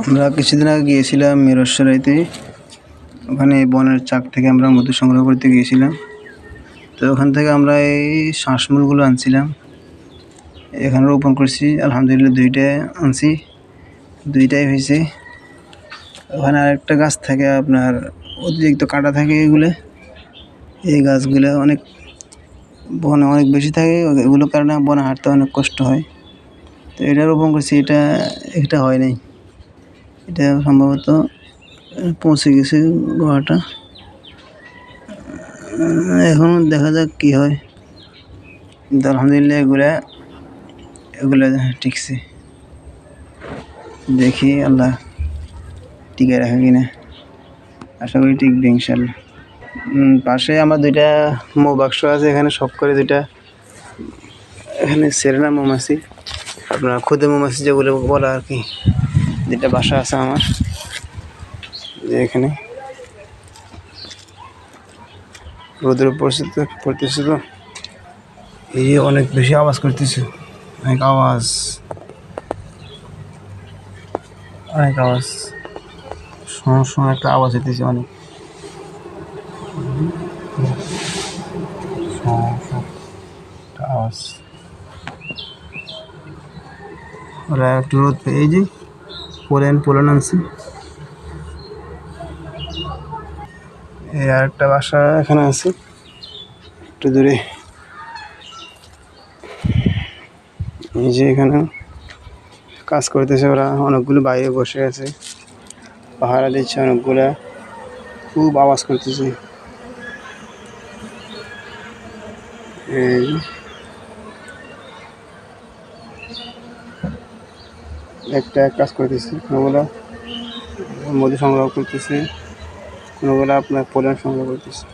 আমরা কিছুদিন আগে গিয়েছিলাম মিরসরাইতে। ওখানে বনের চাক থেকে আমরা মধু সংগ্রহ করতে গিয়েছিলাম। তো ওখান থেকে আমরা এই শ্বাসমূলগুলো আনছিলাম। এখানে রোপণ করছি, আলহামদুলিল্লাহ দুইটা আনছি, দুইটাই হয়েছে। ওখানে আরেকটা গাছ থাকে আপনার অতিরিক্ত কাটা থাকে এগুলো। এই গাছগুলো অনেক, বনে অনেক বেশি থাকে, এগুলোর কারণে বনে হাঁটতে অনেক কষ্ট হয়। তো এটা রোপণ করছি, এটা এটা হয় নাই। এটা সম্ভবত পৌঁছে গেছে গোয়াটা এখন দেখা যাক কি হয়। আলহামদুলিল্লাহ এগুলা এগুলা ঠিকছে দেখি আল্লাহ টিকে রাখে কিনা। আশা করি টিকবে ইনশাল্লাহ পাশে আমার দুইটা মৌ বাক্স আছে, এখানে সব করে দুইটা, এখানে সেরেনা মৌমাছি। আপনার খুদে মৌমাছি যেগুলো বলা আর কি। দুইটা বাসা আছে আমার যে এখানে। রোদের পরিস্থিতি পড়তেছে তো। এই অনেক বেশি আওয়াজ করতেছে। অনেক আওয়াজ। অনেক আওয়াজ। সময় সময় একটা আওয়াজ হইতেছে অনেক আওয়াজ। ওরা একটু রোদ পেয়ে যে পোলেন পোলেন আনছি এই আর একটা বাসা এখানে আছে। একটু দূরে। এই যে এখানে কাজ করতেছে ওরা। অনেকগুলো বাইরে বসে আছে। পাহারা দিচ্ছে অনেকগুলা। খুব আওয়াজ করতেছে। এই। একটা এক কাজ করতেছি কোনোগুলো মধু সংগ্রহ করতেছি কোনোগুলো আপনার পোলেন সংগ্রহ করতেছে।